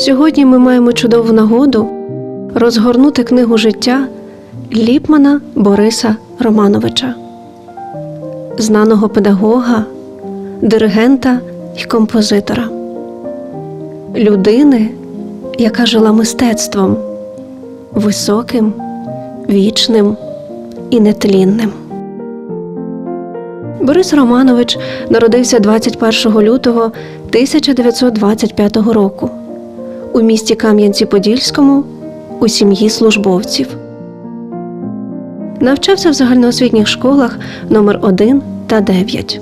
Сьогодні ми маємо чудову нагоду розгорнути книгу життя Ліпмана Бориса Романовича, знаного педагога, диригента і композитора, людини, яка жила мистецтвом, високим, вічним і нетлінним. Борис Романович народився 21 лютого 1925 року у місті Кам'янці-Подільському у сім'ї службовців. Навчався в загальноосвітніх школах номер 1 та 9.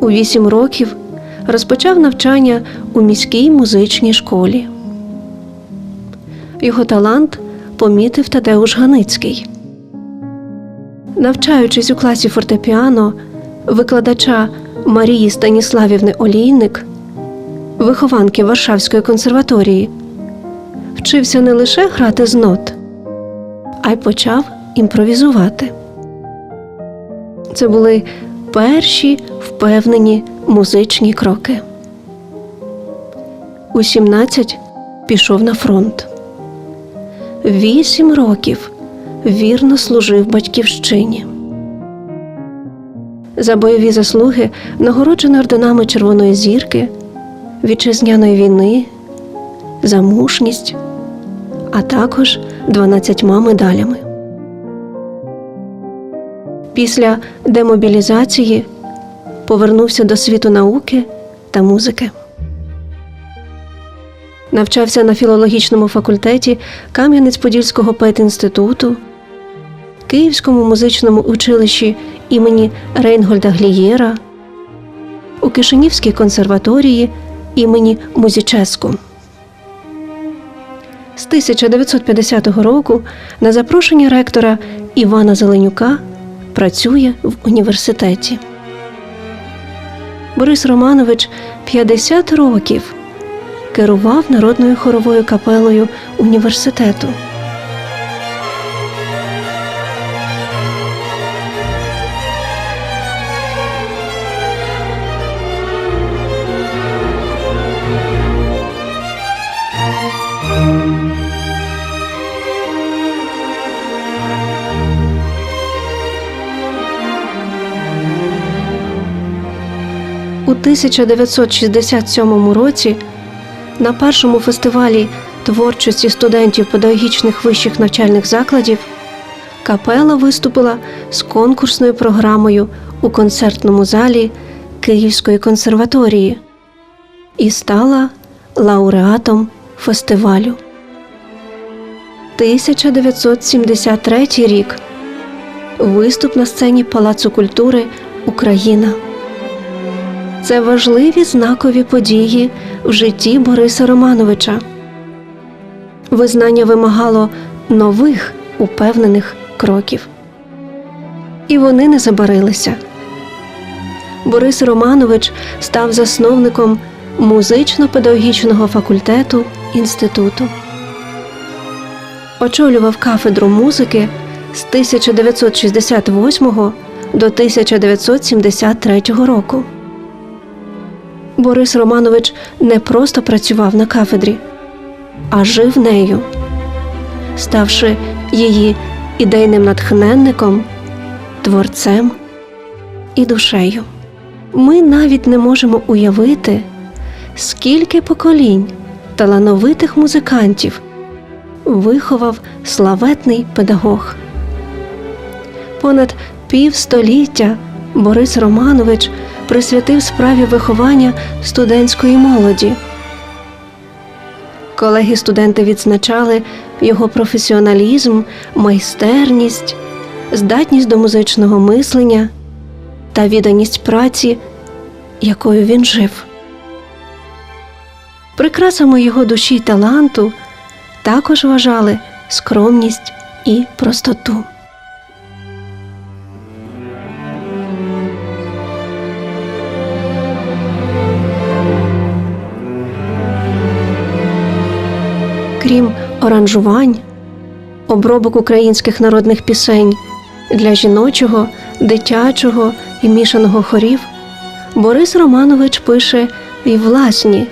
У 8 років розпочав навчання у міській музичній школі. Його талант помітив Тадеуш Ганицький. Навчаючись у класі фортепіано викладача Марії Станіславівни Олійник, вихованки Варшавської консерваторії, вчився не лише грати з нот, а й почав імпровізувати. Це були перші впевнені музичні кроки. У 17 пішов на фронт. Вісім років вірно служив батьківщині. За бойові заслуги нагороджений орденами Червоної зірки, Вітчизняної війни, за мужність, а також 12 медалями. Після демобілізації повернувся до світу науки та музики. Навчався на філологічному факультеті Кам'янець-Подільського педінституту, Київському музичному училищі імені Рейнгольда Глієра, у Кишинівській консерваторії імені Музіческу. З 1950 року на запрошення ректора Івана Зеленюка працює в університеті. Борис Романович 50 років керував народною хоровою капелою університету. У 1967 році на першому фестивалі творчості студентів педагогічних вищих навчальних закладів капела виступила з конкурсною програмою у концертному залі Київської консерваторії і стала лауреатом фестивалю. 1973 рік виступ на сцені Палацу культури Україна. Це важливі знакові події в житті Бориса Романовича. Визнання вимагало нових упевнених кроків. І вони не забарилися. Борис Романович став засновником музично-педагогічного факультету інституту. Очолював кафедру музики з 1968 до 1973 року. Борис Романович не просто працював на кафедрі, а жив нею, ставши її ідейним натхненником, творцем і душею. Ми навіть не можемо уявити, скільки поколінь талановитих музикантів виховав славетний педагог. Понад півстоліття Борис Романович присвятив справі виховання студентської молоді. Колеги-студенти відзначали його професіоналізм, майстерність, здатність до музичного мислення та відданість праці, якою він жив. Прикрасами його душі й таланту також вважали скромність і простоту. Крім оранжувань, обробок українських народних пісень для жіночого, дитячого і мішаного хорів, Борис Романович пише й власні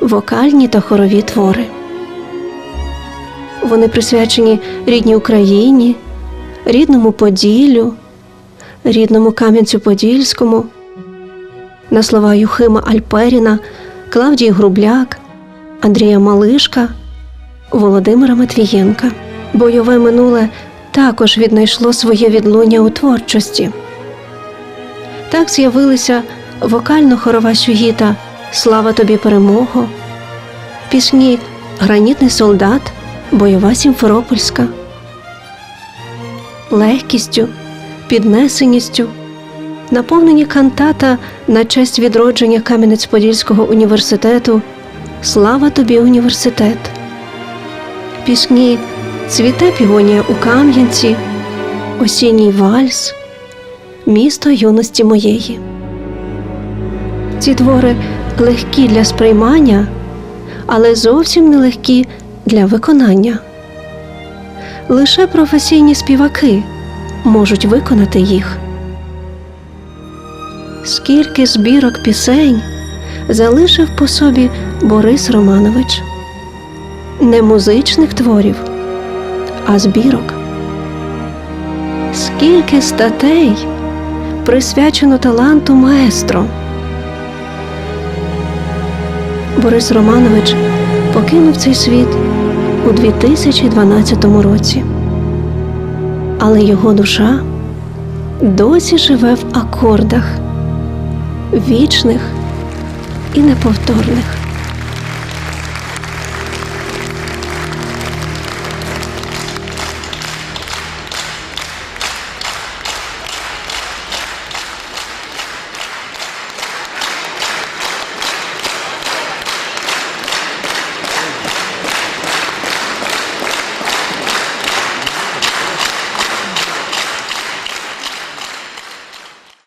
вокальні та хорові твори. Вони присвячені рідній Україні, рідному Поділлю, рідному Кам'янцю-Подільському, на слова Юхима Альперіна, Клавдії Грубляк, Андрія Малишка, Володимира Матвієнка. Бойове минуле також віднайшло своє відлуння у творчості. Так з'явилися вокально-хорова сюгіта Слава тобі перемого, пісні Гранітний солдат, Бойова Сімферопольська, легкістю, піднесеністю, наповнені кантата на честь відродження Кам'янець-Подільського університету Слава тобі університет, пісні Цвіте півонія у Кам'янці, Осінній вальс, Місто юності моєї. Ці твори легкі для сприймання, але зовсім не легкі для виконання. Лише професійні співаки можуть виконати їх. Скільки збірок пісень залишив по собі Борис Романович, не музичних творів, а збірок. Скільки статей присвячено таланту маестро. Борис Романович покинув цей світ у 2012 році, але його душа досі живе в акордах вічних і неповторних.